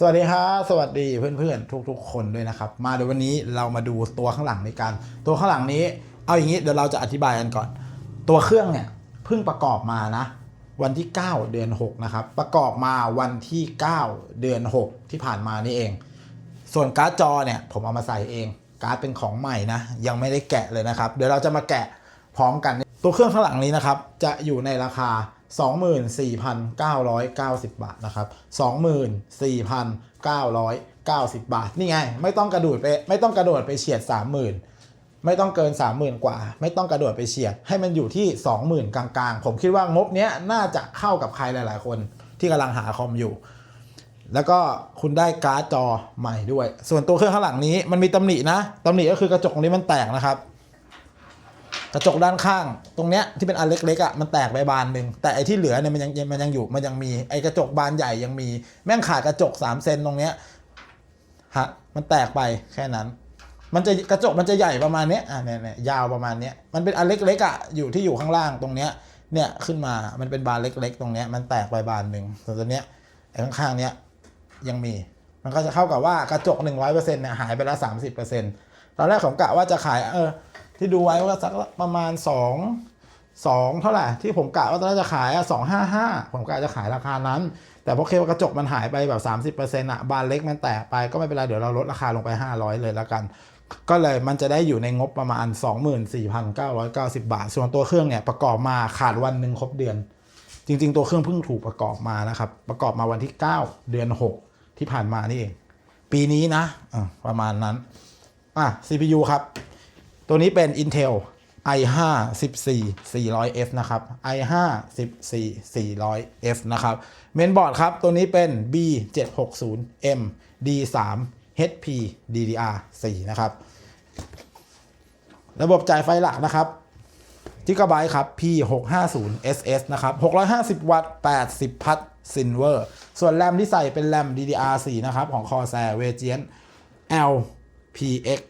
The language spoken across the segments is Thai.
สวัสดีครับสวัสดีเพื่อนๆ ทุกๆ คนด้วยนะครับ มาเดี๋ยววันนี้เรามาดูตัวข้างหลังในการ ตัวข้างหลังนี้ เอาอย่างนี้เดี๋ยวเราจะอธิบายกันก่อน ตัวเครื่องเนี่ยเพิ่งประกอบมานะ วันที่ 9 เดือน 6 นะครับ ประกอบมาวันที่ 9 เดือน 6 ที่ผ่านมานี่เอง ส่วนการ์ดจอเนี่ยผมเอามาใส่เอง การ์ดเป็นของใหม่นะ ยังไม่ได้แกะเลยนะครับ เดี๋ยวเราจะมาแกะพร้อมกัน ตัวเครื่องข้างหลังนี้นะครับจะอยู่ในราคา 24,990 บาทนะครับ 24,990 บาท นี่ไง ไม่ต้องกระโดดไปไม่ต้องกระโดดไปเฉียด 30,000 ไม่ต้องเกิน 30,000 กว่า ไม่ต้องกระโดดไปเฉียด ให้มันอยู่ที่ 20,000 กลางๆ ผมคิดว่างบเนี้ยน่าจะเข้ากับใครหลายๆ คนที่กำลังหาคอมอยู่ แล้วก็คุณได้การ์ดจอใหม่ด้วย ส่วนตัวเครื่องข้างหลังนี้มันมีตำหนินะตำหนิก็คือกระจกตรงนี้มันแตกนะครับ กระจกด้านข้าง ตรงเนี้ยที่เป็นอันเล็กๆอะมันแตกไปบานหนึ่งแต่ไอ้ที่เหลือเนี่ยมันยังมันยังอยู่มันยังมีไอ้กระจกบานใหญ่ยังมี แม่งขาดกระจก3เซนตรงเนี้ยฮะมันแตกไปแค่นั้น มันจะกระจกมันจะใหญ่ประมาณเนี้ยอะเนี่ยเนี่ยยาวประมาณเนี้ยมันเป็นอันเล็กๆอะอยู่ที่อยู่ข้างล่างตรงเนี้ยเนี่ยขึ้นมามันเป็นบานเล็ก ๆ ตรงเนี้ยมันแตกไปบานหนึ่งส่วนตัวเนี้ยไอ้ข้างๆเนี้ยยังมีมันก็จะเข้ากับว่ากระจก 100%เนี่ยหายไปแล้ว30%ตอนแรกผมกะว่าจะขายเออ ที่ดูไว้ว่าสักประมาณสองสองเท่าไหร่ที่ผมกะว่าตอนแรกจะขายสองห้าห้าผมกะจะขายราคานั้น แต่พอเคว่ากระจกมันหายไปแบบสามสิบเปอร์เซ็นต์อะบานเล็กมันแตกไปก็ไม่เป็นไร เดี๋ยวเราลดราคาลงไปห้าร้อยเลยแล้วกัน ก็เลยมันจะได้อยู่ในงบประมาณ 24,990 บาท ส่วนตัวเครื่องเนี่ยประกอบมาขาดวันหนึ่งครบเดือน จริง ๆ ตัวเครื่องเพิ่งถูกประกอบมานะครับประกอบมาวันที่ 9 เดือน 6 ที่ผ่านมานี่เอง ปีนี้นะะประมาณนั้นอะ CPU ครับ ตัวนี้เป็น Intel i5 14 400F นะครับ i5 14 400F นะครับ เมนบอร์ดครับ ตัวนี้เป็น B760M D3 HP DDR4 นะครับ ระบบจ่ายไฟหลักนะครับจิกะไบต์ครับ P650 SS นะครับ 650 วัตต์ 80 พัทซินเวอร์ ส่วนแรมที่ใส่เป็นแรม DDR4 นะครับ ของ Corsair Radiant LPX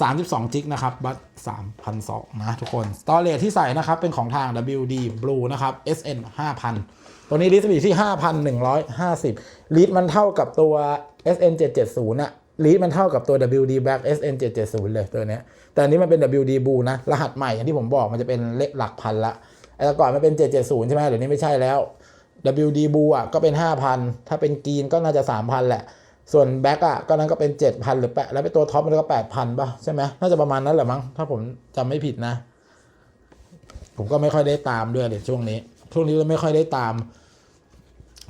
32จิกนะครับ บัตร3,200นะทุกคนสตอเรจที่ใส่นะครับ เป็นของทาง WD Blue นะครับ SN 5,000 ตัวนี้ลิสต์อยู่ที่ 5,150 ลิสต์มันเท่ากับตัว SN 770อะลิสต์มันเท่ากับตัว WD Black SN 770เลยตัวเนี้ย แต่อันนี้มันเป็น WD Blue นะ รหัสใหม่อย่างที่ผมบอกมันจะเป็นเลขหลักพันละไอ้แต่ก่อนมันเป็น 770 ใช่ไหมเดี๋ยวนี้ไม่ใช่แล้ว WD Blue อะก็เป็น 5,000 ถ้าเป็นกรีนก็น่าจะ 3,000 แหละ ส่วนแบ็กอะก็นั้นก็เป็น 7,000 หรือแปะแล้วเป็นตัวท็อปมันก็ 8,000 ป่ะ ใช่ไหมน่าจะประมาณนั้นแหละมั้ง ถ้าผมจำไม่ผิดนะ ผมก็ไม่ค่อยได้ตามด้วยเดี๋ยช่วงนี้ ช่วงนี้ก็ไม่ค่อยได้ตาม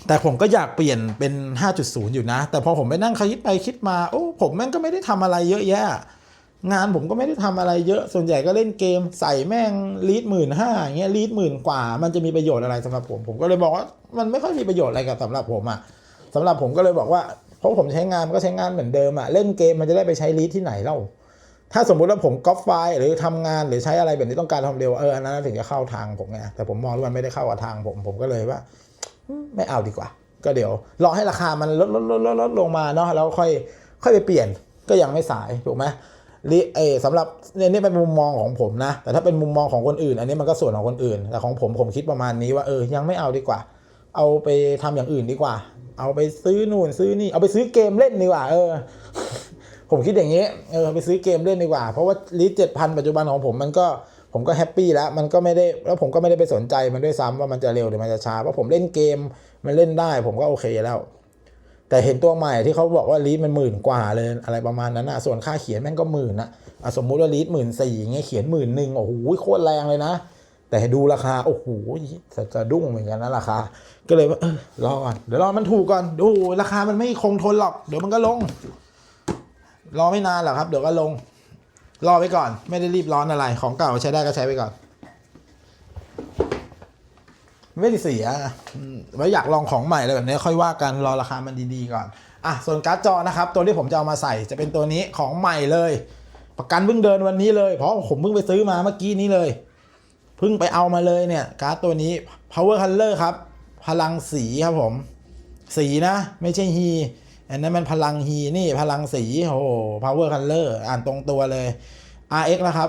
แต่ผมก็อยากเปลี่ยนเป็น 5.0 อยู่นะ แต่พอผมไปนั่งคิดไปคิดมา โอ้ผมแม่งก็ไม่ได้ทำอะไรเยอะแยะ งานผมก็ไม่ได้ทำอะไรเยอะ ส่วนใหญ่ก็เล่นเกม ใส่แม่งลีดหมื่นห้าอย่างเงี้ยลีดหมื่นกว่า มันจะมีประโยชน์อะไรสำหรับผม ผมก็เลยบอกว่ามันไม่ค่อยมีประโยชน์อะไรกับสำหรับผมอะสำหรับผมก็เลยบอกว่า เพราะผมใช้งานมันก็ใช้งานเหมือนเดิมอะเล่นเกมมันจะได้ไปใช้ลีดที่ไหนเล่าถ้าสมมุติว่าผมก๊อปไฟล์หรือทำงานหรือใช้อะไรแบบนี้ต้องการทำเร็วเอออันนั้นถึงจะเข้าทางผมไงแต่ผมมองว่ามันไม่ได้เข้ากับทางผมผมก็เลยว่า ไม่เอาดีกว่า ก็เดี๋ยวรอให้ราคามันลดลดลดลดลดลงมาเนาะแล้วค่อยค่อยไปเปลี่ยนก็ยังไม่สายถูกไหมลิเออสำหรับเนี่ยนี่เป็นมุมมองของผมนะ แต่ถ้าเป็นมุมมองของคนอื่น อันนี้มันก็ส่วนของคนอื่น แต่ของผมผมคิดประมาณนี้ว่าเออยังไม่เอาดีกว่า เอาไปทำอย่างอื่นดีกว่า เอาไปซื้อนู่นซื้อนี่ เอาไปซื้อเกมเล่นดีกว่า เออ ผมคิดอย่างนี้ เออไปซื้อเกมเล่นดีกว่า เพราะว่าลิสเจ็ดพันปัจจุบันของผมมันก็ผมก็แฮปปี้แล้ว มันก็ไม่ได้ แล้วผมก็ไม่ได้ไปสนใจมันด้วยซ้ำว่ามันจะเร็วหรือมันจะช้า เพราะผมเล่นเกมมันเล่นได้ ผมก็โอเคแล้ว แต่เห็นตัวใหม่ที่เขาบอกว่าลีดมันหมื่นกว่าเลยอะไรประมาณนั้นนะส่วนค่าเขียนแม่งก็หมื่นนะสมมุติว่าลีดหมื่นสี่อย่างเงี้ยเขียนหมื่นหนึ่งโอ้โหโคตรแรงเลยนะ แต่ดูราคา โอ้โหจะจะดุ้งเหมือนกันนะราคา ก็เลยว่าเออรอก่อนเดี๋ยวรอมันถูกก่อนดูราคามันไม่คงทนหรอก เดี๋ยวมันก็ลง รอไม่นานหรอกครับ เดี๋ยวก็ลง รอไว้ก่อน ไม่ได้รีบร้อนอะไร ของเก่าใช้ได้ก็ใช้ไปก่อน ไม่ได้เสียไว้อยากลองของใหม่อะไรแบบนี้ค่อยว่ากันรอราคามันดีๆก่อนอะส่วนการ์ดจอนะครับ ตัวที่ผมจะเอามาใส่จะเป็นตัวนี้ของใหม่เลย ประกันเพิ่งเดินวันนี้เลยเพราะผมเพิ่งไปซื้อมาเมื่อกี้นี้เลย เพิ่งไปเอามาเลยเนี่ยการ์ดตัวนี้ power color ครับ พลังสีครับผม สีนะ ไม่ใช่ฮีอันนั้นมันพลังฮีนี่พลังสีโอ้โห power color อ่านตรงตัวเลย RX นะครับ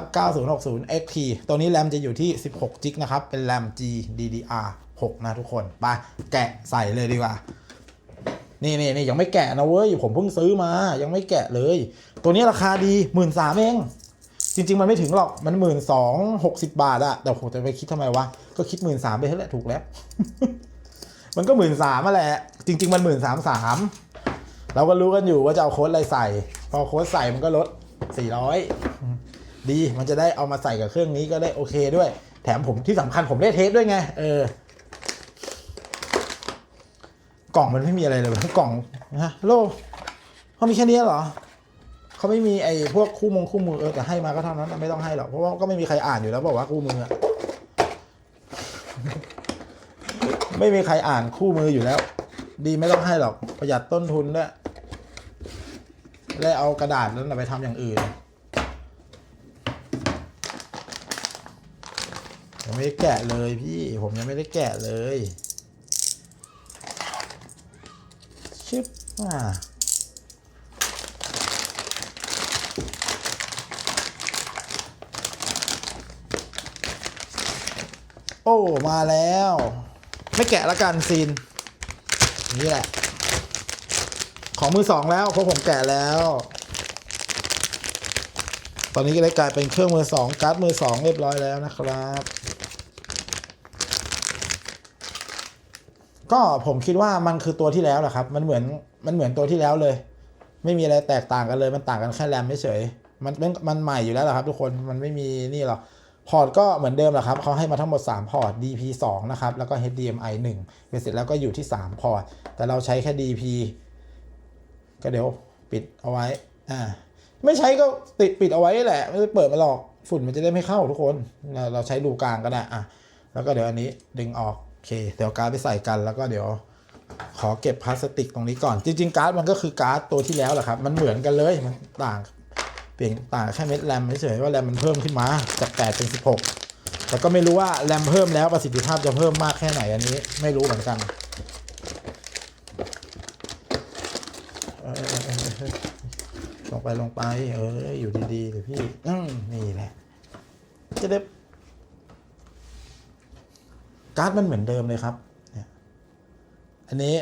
9060 XT ตัวนี้แรมจะอยู่ที่ 16จิกนะครับ เป็นแรม G DDR 6 นะทุกคน ไป แกะใส่เลยดีกว่า นี่นี่นี่ยังไม่แกะนะเว้ย ผมเพิ่งซื้อมา ยังไม่แกะเลย ตัวนี้ราคาดีหมื่นสามเอง จริง ๆ มันไม่ถึงหรอกมันหมื่นสองหกสิบาทอะแต่ผมจะไปคิดทำไมวะ ก็คิดหมื่นสามไปเท่าแหละถูกแล้ว มันก็หมื่นสามมาแหละ จริง ๆ มันหมื่นสามสามเราก็รู้กันอยู่ว่าจะเอาโค้ดอะไรใส่ พอโค้ดใส่มันก็ลดสี่ร้อยดีมันจะได้เอามาใส่กับเครื่องนี้ก็ได้โอเคด้วย แถมผมที่สำคัญผมได้เทสด้วยไง เออ กล่องมันไม่มีอะไรเลยกล่องฮะโลเขามีแค่นี้เหรอ เขาไม่มีไอ้พวกคู่มงคู่มือเออแต่ให้มาก็เท่านั้นไม่ต้องให้หรอกเพราะว่าก็ไม่มีใครอ่านอยู่แล้วบอกว่าคู่มืออะไม่มีใครอ่านคู่มืออยู่แล้ว ดีไม่ต้องให้หรอกประหยัดต้นทุนด้วยแล้เอากระดาษนั้นไปทำอย่างอื่นยังไม่ได้แกะเลยพี่ผมยังไม่ได้แกะเลยชิปอ่า โอ้ มาแล้ว ไม่แกะละกันซีน นี่แหละ ของมือสองแล้วเพราะผมแกะแล้ว ตอนนี้ก็ได้กลายเป็นเครื่องมือสองการ์ดมือสองเรียบร้อยแล้วนะครับก็ผมคิดว่ามันคือตัวที่แล้วแหละครับ มันเหมือนมันเหมือนตัวที่แล้วเลย ไม่มีอะไรแตกต่างกันเลย มันต่างกันแค่แรมเฉยมันมันมันใหม่อยู่แล้วแหละครับ ทุกคนมันไม่มีนี่หรอก พอร์ตก็เหมือนเดิมแหละครับเขาให้มาทั้งหมด 3 พอร์ต DP 2นะครับ แล้วก็ HDMI 1เป็นเสร็จแล้วก็อยู่ที่ 3 พอร์ต แต่เราใช้แค่ DP ก็เดี๋ยวปิดเอาไว้ อ่า ไม่ใช้ก็ติดปิดเอาไว้แหละ ไม่ได้เปิดมาหรอก ฝุ่นมันจะได้ไม่เข้าทุกคนเราเราใช้รูกลางก็ได้ อะ แล้วก็เดี๋ยวอันนี้ดึงออก โอเค เดี๋ยวการ์ดไปใส่กัน แล้วก็เดี๋ยวขอเก็บพลาสติกตรงนี้ก่อน จริง ๆ การ์ดมันก็คือการ์ดตัวที่แล้วแหละครับ มันเหมือนกันเลย มันต่าง เปลี่ยนต่างแค่เม็ดแรมเฉยว่าแรมมันเพิ่มขึ้นมาจาก8เป็น 16 แต่ก็ไม่รู้ว่าแรมเพิ่มแล้วประสิทธิภาพจะเพิ่มมากแค่ไหนอันนี้ไม่รู้เหมือนกันลงไปลงไป เอออยู่ดีๆเดี๋ยวพี่นี่แหละจะได้การ์ดมันเหมือนเดิมเลยครับเนี่ยอันนี้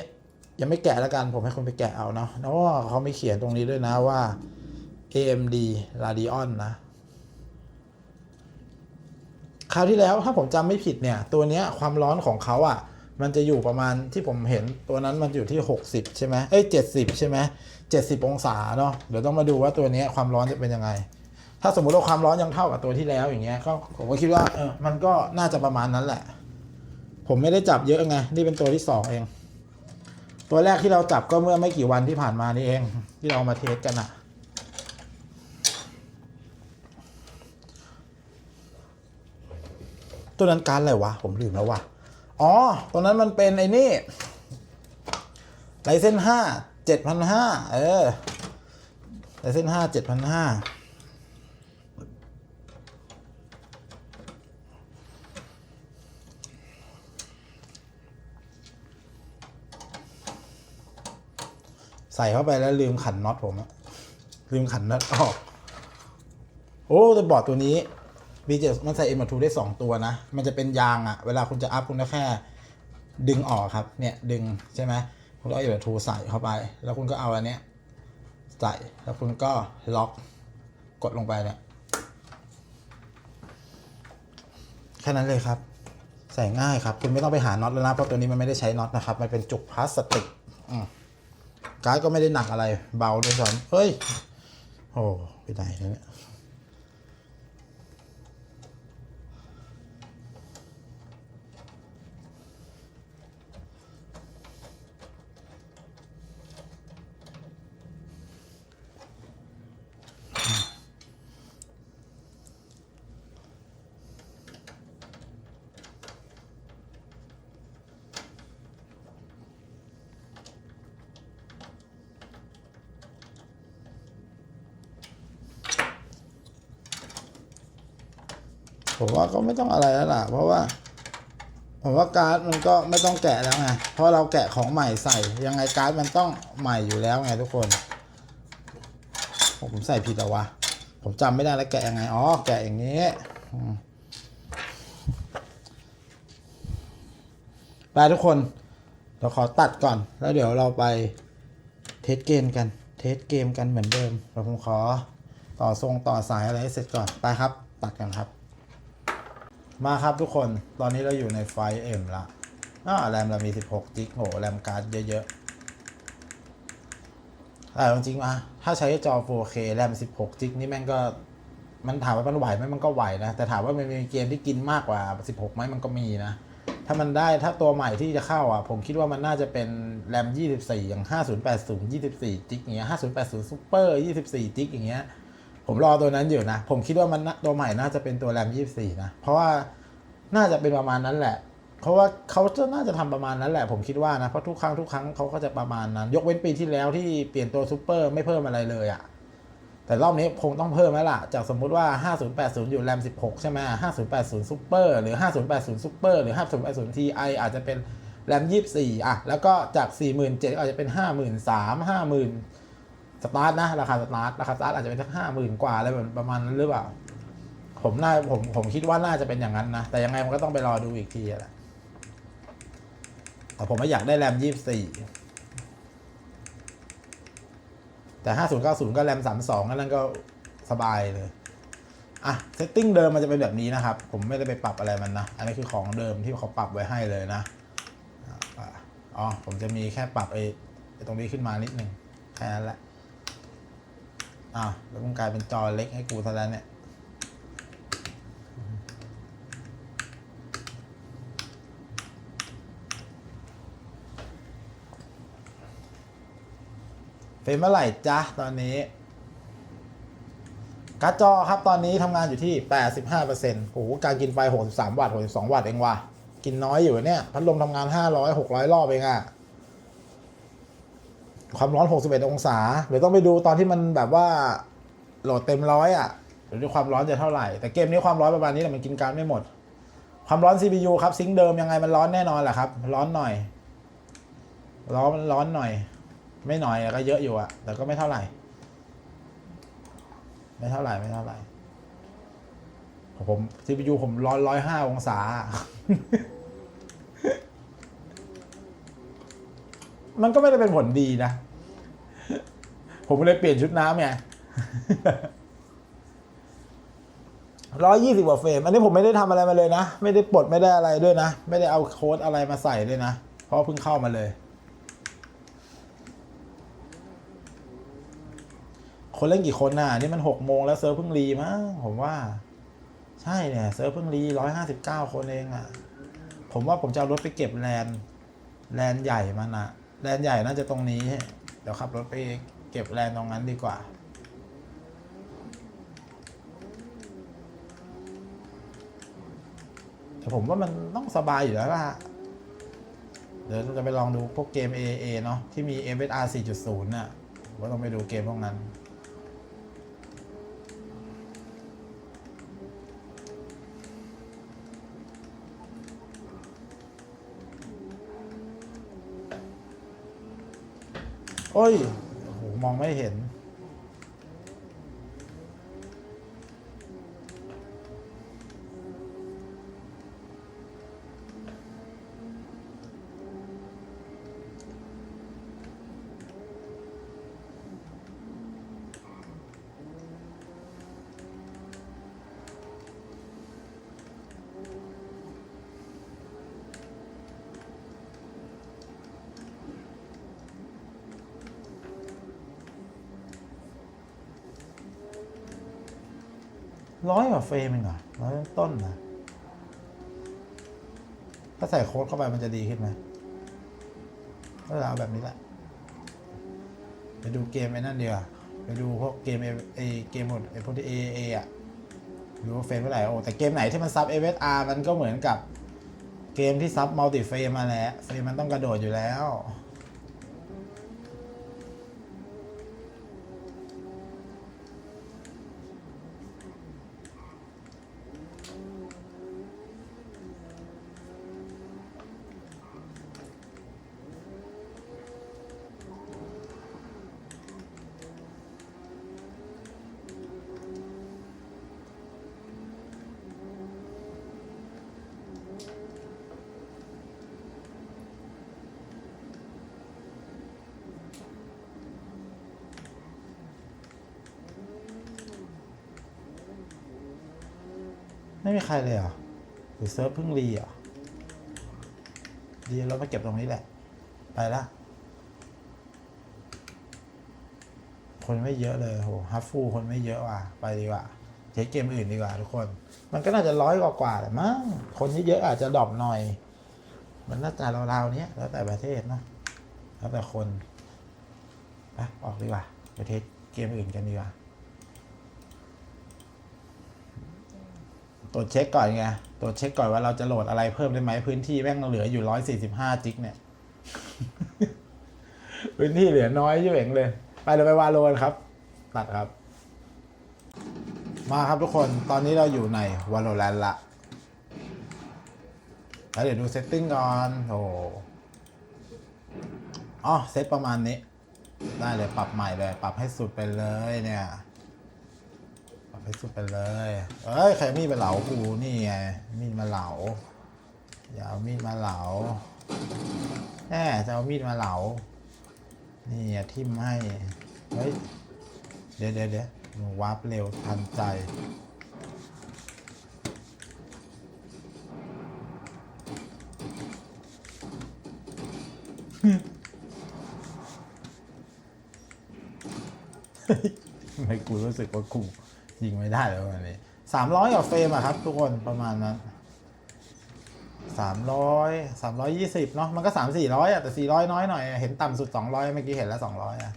ยังไม่แกะแล้วกันผมให้คนไปแกะเอาเนาะแล้วก็เขาไม่เขียนตรงนี้ด้วยนะว่า AMD Radeon นะ คราวที่แล้วถ้าผมจำไม่ผิดเนี่ย ตัวเนี้ยความร้อนของเขาอะ่ะ มันจะอยู่ประมาณที่ผมเห็นตัวนั้นมันอยู่ที่ 60 ใช่ไหมเอ้ย70 ใช่ไหม70 องศาเนาะเดี๋ยวต้องมาดูว่าตัวนี้ความร้อนจะเป็นยังไง ถ้าสมมุติว่าความร้อนยังเท่ากับตัวที่แล้วอย่างเงี้ยก็ผมก็คิดว่าเออมันก็น่าจะประมาณนั้นแหละ ผมไม่ได้จับเยอะไงนี่เป็นตัวที่สองเอง ตัวแรกที่เราจับก็เมื่อไม่กี่วันที่ผ่านมานี่เอง ที่เรามาเทสกันอะ ตัวนั้นการอะไรวะ ผมลืมแล้ววะอ๋อตัวนั้นมันเป็นไอ้นี่ไลเซนห้าเจ็ดพันห้าเออไลเซนห้าเจ็ดพันห้าใส่เข้าไปแล้วลืมขันน็อตผมลืมขันน็อตออก โอ้แต่บอร์ดตัวนี้ B7 มันใส่ M2 ได้ 2 ตัวนะ มันจะเป็นยางอะเวลาคุณจะอัพคุณก็แค่ดึงออกครับ เนี่ยดึงใช่ไหมคุณก็เอา M2 ใส่เข้าไป แล้วคุณก็เอาอันเนี้ยใส่แล้วคุณก็ล็อกกดลงไปเนี่ยแค่นั้นเลยครับ ใส่ง่ายครับ คุณไม่ต้องไปหาน็อตแล้วนะ เพราะตัวนี้มันไม่ได้ใช้น็อตนะครับ มันเป็นจุกพลาสติกการ์ดก็ไม่ได้หนักอะไร เบาด้วยซ้ำเฮ้ย โอ้ไปไหนเนี่ย ก็ไม่ต้องอะไรแล้วล่ะ เพราะว่า ผมว่าการ์ดมันก็ไม่ต้องแกะแล้วไงเพราะเราแกะของใหม่ใส่ ยังไงการ์ดมันต้องใหม่อยู่แล้วไงทุกคน ผมใส่ผิดแล้ววะผมจำไม่ได้แล้วแกะยังไงอ๋อแกะอย่างนี้ไปทุกคนเราขอตัดก่อน แล้วเดี๋ยวเราไปเทสเกมกัน เทสเกมกันเหมือนเดิมเราผมขอต่อทรงต่อสายอะไรให้เสร็จก่อน ไปครับ ตัดกันครับ มาครับทุกคน ตอนนี้เราอยู่ในไฟเอ็มละอ่าแรมเรามี 16จิกโหแรมการ์ดเยอะๆแต่จริงๆอะถ้าใช้จอ 4K แรม 16จิกนี่แม่งก็ มันถามว่ามันไหวไหมมันก็ไหวนะ แต่ถามว่ามันมีเกมที่กินมากกว่า 16ไหมมันก็มีนะ ถ้ามันได้ถ้าตัวใหม่ที่จะเข้าอะ ผมคิดว่ามันน่าจะเป็นแรม 24 อย่าง 5080 24จิกอย่างเงี้ย5080 Super 24จิกอย่างเงี้ย ผมรอตัวนั้นอยู่นะ ผมคิดว่ามันตัวใหม่น่าจะเป็นตัวแรม24นะ เพราะว่าน่าจะเป็นประมาณนั้นแหละ เพราะว่าเขาจะน่าจะทำประมาณนั้นแหละ ผมคิดว่านะ เพราะทุกครั้งทุกครั้งเขาก็จะประมาณนั้น ยกเว้นปีที่แล้วที่เปลี่ยนตัวซูเปอร์ไม่เพิ่มอะไรเลยอะ แต่รอบนี้คงต้องเพิ่มแล้วล่ะ จากสมมุติว่า 5080 อยู่แรม 16 ใช่ไหม5080 Super หรือ 5080 Super หรือ 5080 Ti อาจจะเป็นแรม 24 อะ แล้วก็จาก 47,000อาจจะเป็น 53,000 50,000 สตาร์ทนะราคาสตาร์ทราคาสตาร์ทอาจจะเป็นสัก50,000กว่าอะไรแบบประมาณนั้นหรือเปล่า ผมน่าผมผมคิดว่าน่าจะเป็นอย่างนั้นนะ แต่ยังไงมันก็ต้องไปรอดูอีกทีแหละแต่ผมไม่อยากได้แรม24แต่5090ก็แรม32นั่นก็สบายเลยอะเซตติ้งเดิมมันจะเป็นแบบนี้นะครับ ผมไม่ได้ไปปรับอะไรมันนะ อันนี้คือของเดิมที่เขาปรับไว้ให้เลยนะอ๋อผมจะมีแค่ปรับไอ้ไอ้ตรงนี้ขึ้นมานิดนึงแค่นั้นแหละ อะแล้วมันกลายเป็นจอเล็กให้กูซะแล้วเนี่ยเป็นเมื่อไหร่จ๊ะ ตอนนี้การ์ดจอครับตอนนี้ทำงานอยู่ที่ 85%โอ้โหการกินไฟ 63 วัตต์ 62 วัตต์เองว่ะ กินน้อยอยู่เนี่ย พัดลมทำงาน 500 600 รอบเองอะ ความร้อน 61 องศา เดี๋ยวต้องไปดูตอนที่มันแบบว่าโหลดเต็มร้อยอะเดี๋ยวดูความร้อนจะเท่าไหร่ แต่เกมนี้ความร้อนประมาณนี้แหละมันกินการไม่หมด ความร้อน CPU ครับซิงค์เดิมยังไงมันร้อนแน่นอนแหละครับ ร้อนหน่อย ร้อนร้อนหน่อย ไม่หน่อยก็เยอะอยู่อะแต่ก็ไม่เท่าไหร่ ไม่เท่าไหร่ไม่เท่าไหร่ผม CPU ผมร้อนร้อยห้าองศา มันก็ไม่ได้เป็นผลดีนะ ผมเลยเปลี่ยนชุดน้ำไงร้อยยี่สิบกว่าเฟรม อันนี้ผมไม่ได้ทำอะไรมาเลยนะ ไม่ได้ปลดไม่ได้อะไรด้วยนะ ไม่ได้เอาโค้ดอะไรมาใส่ด้วยนะ เพราะเพิ่งเข้ามาเลย คนเล่นกี่คนน่ะ นี่มันหกโมงแล้วเซิร์ฟเพิ่งรีมั้งผมว่า ใช่เนี่ยเซิร์ฟเพิ่งรีร้อยห้าสิบเก้าคนเองอะ่ะ ผมว่าผมจะเอารถไปเก็บแลนด์แลนด์ใหญ่มันอะ แลนใหญ่น่าจะตรงนี้ เดี๋ยวขับรถไปเก็บแลนตรงนั้นดีกว่า แต่ผมว่ามันต้องสบายอยู่แล้วล่ะ เดี๋ยวจะไปลองดูพวกเกม AA เนาะที่มี FSR 4.0น่ะว่าต้องไปดูเกมพวกนั้น โอ้ยโอ้โหมองไม่เห็น ร้อยกว่าเฟรมเองเหรอร้อยต้นนะถ้าใส่โค้ดเข้าไปมันจะดีขึ้นไหมก็เอาแบบนี้แหละ ไปดูเกมไอ้นั่นเดียวไปดูพวกเกมไอเกมหมดไอ้พวกที่เอเออะดูว่าเฟรมเท่าไหร่โอ้แต่เกมไหนที่มันซับ FSR มันก็เหมือนกับเกมที่ซับมัลติเฟรมมาแหล้วเฟรมมันต้องกระโดดอยู่แล้ว ใครเลยเหรอหรือเซิร์ฟเพิ่งรีเหรอดีเรามาเก็บตรงนี้แหละ ไปละ คนไม่เยอะเลยโหฮัฟฟูคนไม่เยอะว่ะ ไปดีกว่าใช้เกมอื่นดีกว่าทุกคน มันก็น่าจะร้อยกว่าๆแหละมั้ง คนเยอะๆอาจจะดรอปหน่อย มันน่าจะราวๆเนี้ยแล้วแต่ประเทศนะแล้วแต่คนไปออกดีกว่าไปเทสเกมอื่นกันดีกว่า ต รวจเช็คก่อนไงตรวจเช็คก่อนว่าเราจะโหลดอะไรเพิ่มได้ไหมพื้นที่แม่งเหลืออยู่ร้อยสี่สิบห้าจิกเนี่ย พื้นที่เหลือน้อยยิ่งเองเลย ไปเดี๋ยไปวาโลนครับ ตัดครับ มาครับทุกคนตอนนี้เราอยู่ใน Valorant ละแล้วเดี๋ยวดูเซตติ้งก่อนโอ้อ๋อเซตประมาณนี้ ได้เลยปรับใหม่เลย ปรับให้สุดไปเลยเนี่ย ปสุดไปเลย เอ้ยใครมีดมาเหลากูนี่ไงมีดมาเหลาอย่าเอามีดมาเหลาแหมจะเอามีดมาเหลา นี่อย่าทิมให้ เฮ้ย เดี๋ยวเดี๋ยวเดี๋ยวหนูวาร์ปเร็วทันใจทำไมกูรู้สึกว่ากู ยิงไม่ได้แล้ววันนี้สามร้อยกว่าเฟรมอะครับ ทุกคนประมาณนั้นสามร้อยสามร้อยยี่สิบเนาะมันก็สามสี่ร้อยอะแต่สี่ร้อยน้อยหน่อย เห็นต่ำสุดสองร้อยเมื่อกี้เห็นแล้วสองร้อยอะ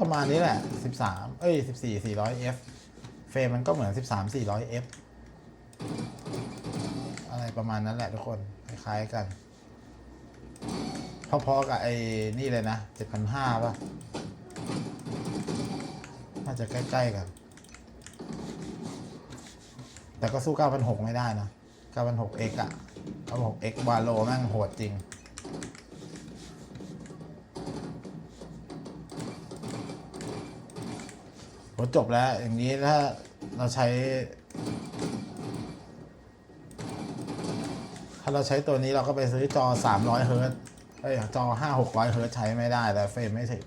ประมาณนี้แหละสิบสามเอ้ยสิบสี่สี่ร้อยเฟเฟรมมันก็เหมือนสิบสามสี่ร้อยเอะไรประมาณนั้นแหละทุกคน คล้ายๆกัน พอๆกับไอ้นี่เลยนะเจ็ดพันห้าป่ะ น่าจะใกล้ๆกัน แต่ก็สู้ 9,600 ไม่ได้นะ 9,600X อะ 9,600X วาโลแม่งโหดจริง โหจบแล้วอย่างนี้ถ้าเราใช้ ถ้าเราใช้ตัวนี้เราก็ไปซื้อจอ 300เฮิร์ตซ์เอ้ยจอ 5 600เฮิร์ตใช้ไม่ได้แต่เฟรมไม่ถึง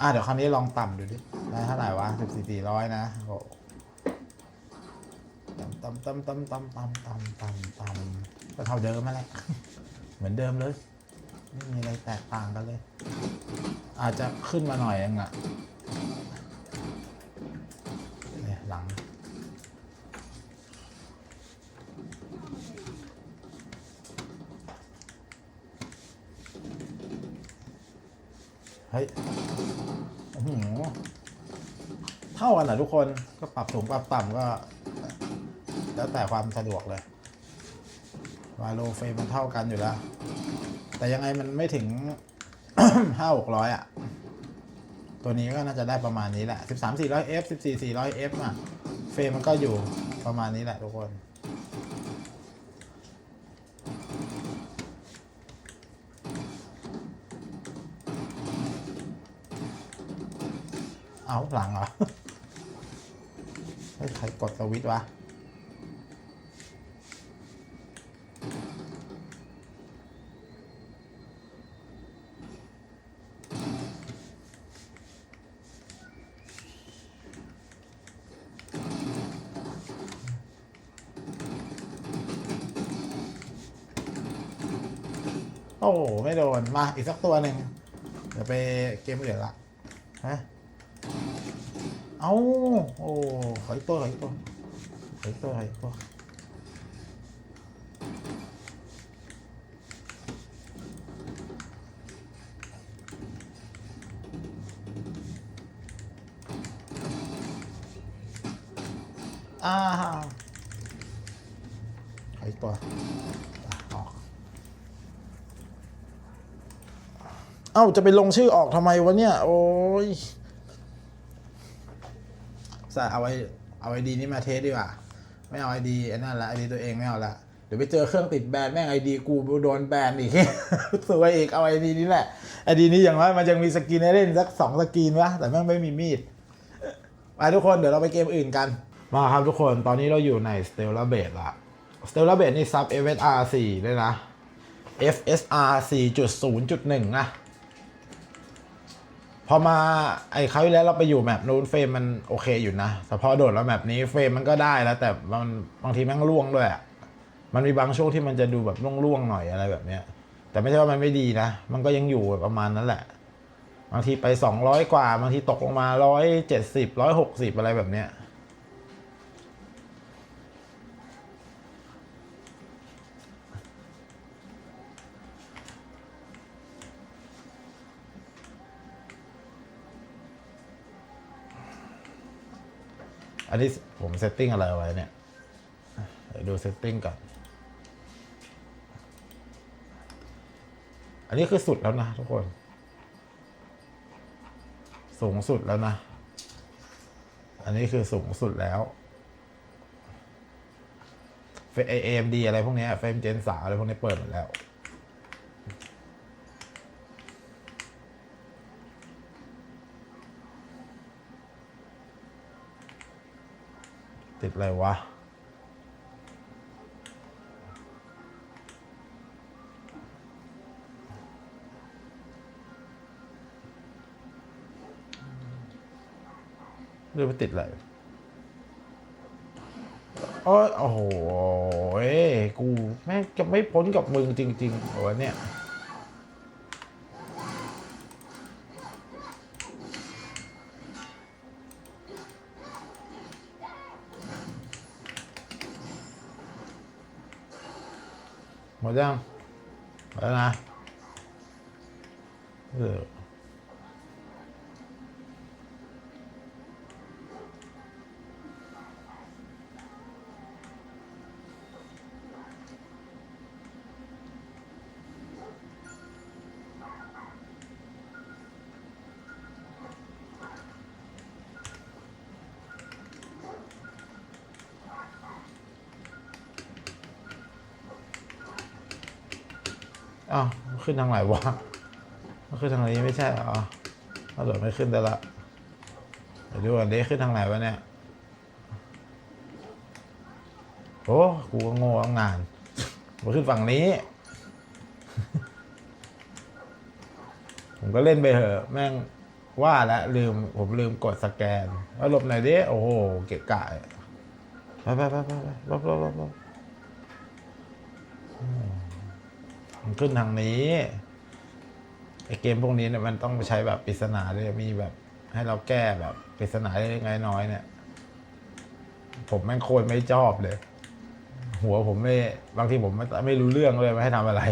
อะเดี๋ยวคราวนี้ลองต่ำดูดิ ได้เท่าไหร่วะสิบสี่สี่ร้อยนะโอ้ตำต่ำต่ำต่ำต่ำต่ำต่ำต่ำก็เท่าเดิมมาแหละเหมือนเดิมเลย ไม่มีอะไรแตกต่างกันเลย อาจจะขึ้นมาหน่อยเองอะเนี่ยหลัง เฮ้ย โอ้โห เท่ากันเหรอทุกคนก็ปรับสูงปรับต่ำก็ แล้วแต่ความสะดวกเลยวาโลเฟรมมันเท่ากันอยู่แล้ว แต่ยังไงมันไม่ถึงห้าหกร้อยอะ ตัวนี้ก็น่าจะได้ประมาณนี้แหละสิบสามสี่ร้อยเอฟสิบสี่สี่ร้อยเอฟอะ เฟรมมันก็อยู่ประมาณนี้แหละทุกคนเอาหลังเหรอ เฮ้ใครกดสวิตช์วะโอ้โหไม่โดน มาอีกสักตัวหนึ่งเดี๋ยวไปเกมอื่นละ ฮะ เอาโอ้ขออีกตัวขออีกตัวขออีกตัวขออีกตัวอ้าวขออีกตัวอะออกเอ้าจะไปลงชื่อออกทำไมวะเนี่ย โอ้ย ใส่เอาไว้เอาไอดีนี้มาเทสดีกว่า ไม่เอาไอดีไอ้นั่นละไอดีตัวเองไม่เอาละเดี๋ยวไปเจอเครื่องติดแบนแม่งไอดีกูโดนแบนอีกสวยอีกเอาไอดีนี้แหละไอดีนี้อย่างน้อยมันยังมีสกินให้เล่นสักสองสกินวะแต่แม่งไม่มีมีดไปทุกคนเดี๋ยวเราไปเกมอื่นกัน มาครับทุกคนตอนนี้เราอยู่ใน Stellar b a s e ละ Stellar b a s e นี่ซับ FSR 4ด้วยนะ FSR 4.0.1 นะ พอมาไอ้คราวที่แล้วเราไปอยู่แมปนู้นเฟรมมันโอเคอยู่นะแต่พอโดดแล้วแมปนี้เฟรมมันก็ได้แล้ว แต่มันบางทีแมันล่วงด้วยอะมันมีบางช่วงที่มันจะดูแบบล่วงๆหน่อยอะไรแบบเนี้ย แต่ไม่ใช่ว่ามันไม่ดีนะ มันก็ยังอยู่ประมาณนั้นแหละ บางทีไป 200 กว่า บางทีตกลงมา 170 160 อะไรแบบเนี้ย อันนี้ผมเซตติ้งอะไรเอาไว้เนี่ยดูเซตติ้งก่อน อันนี้คือสุดแล้วนะทุกคน สูงสุดแล้วนะ อันนี้คือสูงสุดแล้วเฟเอ็มดีอะไรพวกนี้เฟมเจนสาอะไรพวกนี้เปิดหมดแล้ว ติดอะไรวะหรือไปติดอะไรโอ้โอ้โหเอ้ยกูแม่งจะไม่พ้นกับมึงจริงๆโอ้ยเนี่ย หมด อออ้าวขึ้นทางไหนวะมันขึ้นทางนี้ไม่ใช่เหรอถ้าโดดไม่ขึ้นแต่ละเดี๋ยวดูก่อนเด้ขึ้นทางไหนวะเนี่ยโอ้กูก็โง่ตั้งนานมาขึ้นฝั่งนี้ ผมก็เล่นไปเถอะ แม่งว่าแล้วลืม ผมลืมกดสแกนแล้วหลบหน่อยดิ โอ้โห เกะกะไปไปไปไปไปลบลบลบ ขึ้นทางนี้ไอเกมพวกนี้เนี่ยมันต้องใช้แบบปริศนาด้วยมีแบบ ให้เราแก้แบบปริศนาเล็กน้อยๆเนี่ย ผมแม่งโคตรไม่ชอบเลย หัวผมไม่บางทีผมไม่ไม่รู้เรื่องเลยว่าให้ทำอะไร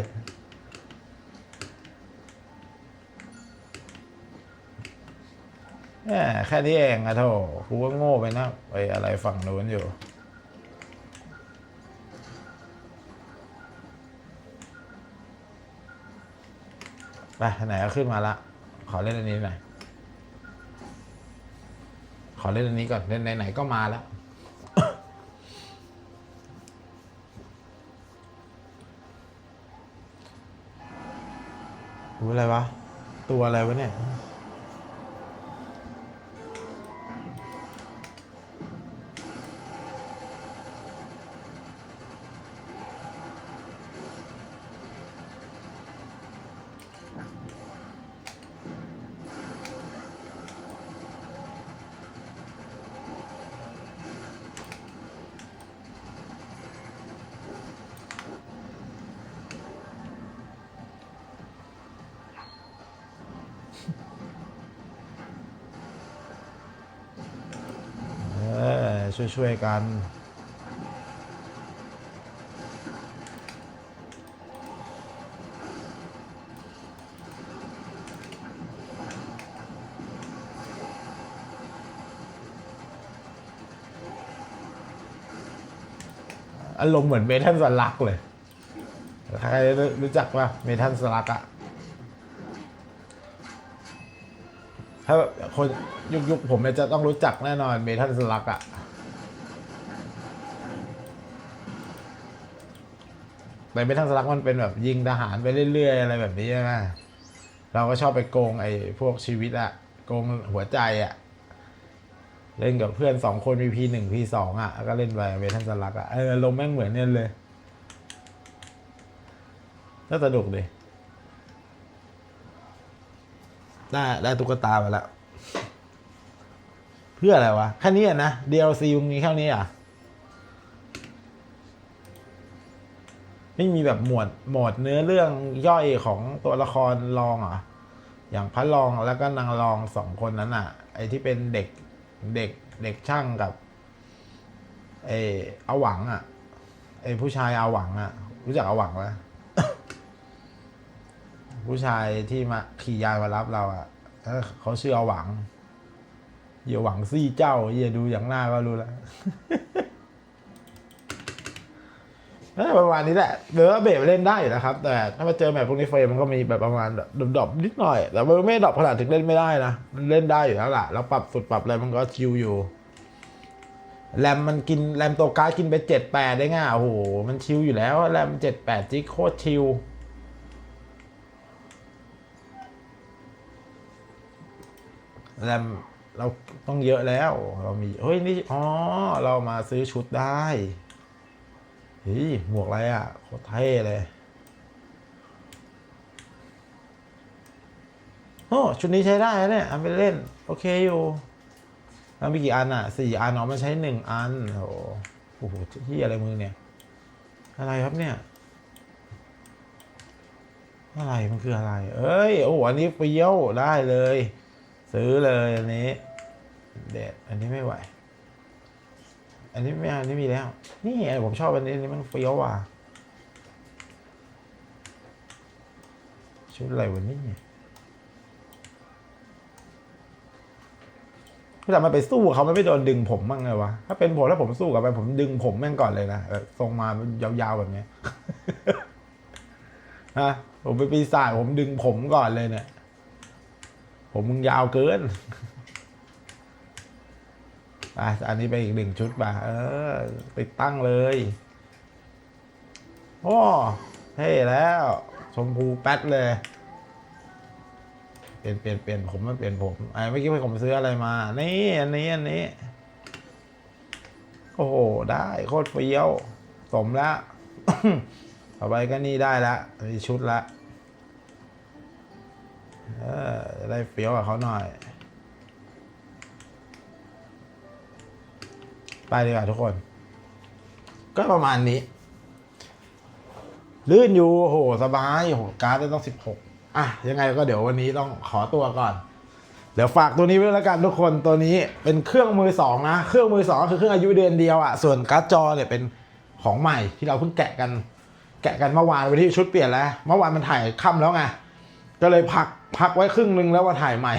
แค่นี้เองอะโธ่กูก็โง่ไปนะไปอะไรฝั่งโน้นอยู่ ไปไหนก็ขึ้นมาละ ขอเล่นอันนี้หน่อย ขอเล่นอันนี้ก่อน เล่นไหนๆก็มาแล้วรู้อะไรวะ ตัวอะไรวะเนี่ย ช่วยๆกันอารมณ์เหมือนเมทัลสลักเลย ใครรู้จักป่ะเมทัลสลักอะถ้าคนยุคยุคผมจะต้องรู้จักแน่นอนเมทัลสลักอะ แต่เมทัลสลักมันเป็นแบบยิงทหารไปเรื่อยๆ อะไรแบบนี้ใช่ไหมเราก็ชอบไปโกงไอ้พวกชีวิตอะโกงหัวใจอะเล่นกับเพื่อนสองคนมีพีหนึ่งพีสองอะก็เล่นไปเมทัลสลักอะเออลมแม่งเหมือนเนี่ยเลยน่าสนุกดิได้ได้ตุ๊กตามาแล้ว เพื่ออะไรวะ แค่นี้อะนะ DLC มึงมีแค่นี้อะ ไม่มีแบบหมวดหมวดเนื้อเรื่องย่อยของตัวละครรองเหรอะอย่างพระรองแล้วก็นางรองสองคนนั้นอะ ไอ้ที่เป็นเด็กเด็กเด็กช่างกับไอ้อาหวังอะไอ้ผู้ชายอาหวังอะ รู้จักอาหวังไหมผู้ชายที่มาขี่ยานมารับเราอะ่ะเออเขาชื่ออาหวังเหี้ยหวังซี่เจ้าเหี้ยดูอย่างหน้าก็รู้แล้ว เออประมาณนี้แหละเดี๋ยวเบรเล่นได้อยู่นะครับ แต่ถ้ามาเจอแบบพวกนี้เฟรมมันก็มีแบบประมาณดรอปนิดหน่อย แต่มันไม่ดรอปขนาดถึงเล่นไม่ได้นะ มันเล่นได้อยู่แล้วล่ะ แล้วปรับสุดปรับอะไรมันก็ชิวอยู่ แรมมันกินแรมตัวการ์ดกินไปเจ็ดแปดได้ง่ายโอ้โห มันชิวอยู่แล้ว แรมเจ็ดแปดจิกโคตรชิวแรมเราต้องเยอะแล้ว เรามี เฮ้ย นี่ อ๋อ เรามาซื้อชุดได้ เฮ้ยหมวกอะไรอะโคตรเท่เลยโอ้ชุดนี้ใช้ได้เนี่ยเอาไปเล่น โอเคอยู่แล้วมีกี่อันอะสี่อันเนาะมันใช้หนึ่งอันโอ้โหโอ้โหที่อะไรมือเนี่ย อะไรครับเนี่ย อะไรมันคืออะไร เอ้ยโอ้โหอันนี้เปรี้ยวได้เลย ซื้อเลยอันนี้ เด็ดอันนี้ไม่ไหว อันนี้ไม่เอาอันนี้มีแล้ว นี่ผมชอบอันนี้อันนี้มันเฟี้ยวว่ะชุดอะไรวะนี่แต่มันไปสู้เขามันไม่โดนดึงผมบ้างไงวะ ถ้าเป็นผมแล้วผมสู้กับมันผมดึงผมแม่งก่อนเลยนะทรงมายาวๆแบบนี้ยฮะผมเป็นปีศาจผมดึงผมก่อนเลยเนี่ย ผมมึงยาวเกิน อะอันนี้ไปอีกหนึ่งชุดป่ะเออติดตั้งเลย โอ้เท่แล้ว ชมพูแป๊ดเลย เปลี่ยนเปลี่ยนเปลี่ยนผมมาเปลี่ยนผมไอ้เมื่อกี้ผมซื้ออะไรมา นี่ อันนี้ อันนี้ โอ้โห ได้ โคตรเฟี้ยว สมแล้ว ต่อไปก็นี่ได้ละมีชุดละ เออได้เฟี้ยวกับเขาหน่อย ไปดีกว่าทุกคน ก็ประมาณนี้ ลื่นอยู่โหสบายโหการ์ดได้ต้องสิบหกอะ ยังไงก็เดี๋ยววันนี้ต้องขอตัวก่อน เดี๋ยวฝากตัวนี้ไว้แล้วกันทุกคนตัวนี้เป็นเครื่องมือสองนะ เครื่องมือสองก็คือเครื่องอายุเดือนเดียวอะ่ะส่วนการ์ดจอเนี่ยเป็นของใหม่ที่เราเพิ่งแกะกัน แกะกันเมื่อวานวันที่ชุดเปลี่ยนแล้ว เมื่อวานมันถ่ายค่ำแล้วไงก็เลยพักพักไว้ครึ่งนึงแล้วมาถ่ายใหม่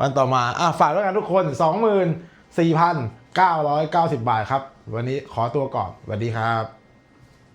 วันต่อมาอะฝากแล้วกันทุกคนสองหมื่นสี่พัน 990 บาทครับ วันนี้ขอตัวก่อนสวัสดีครับ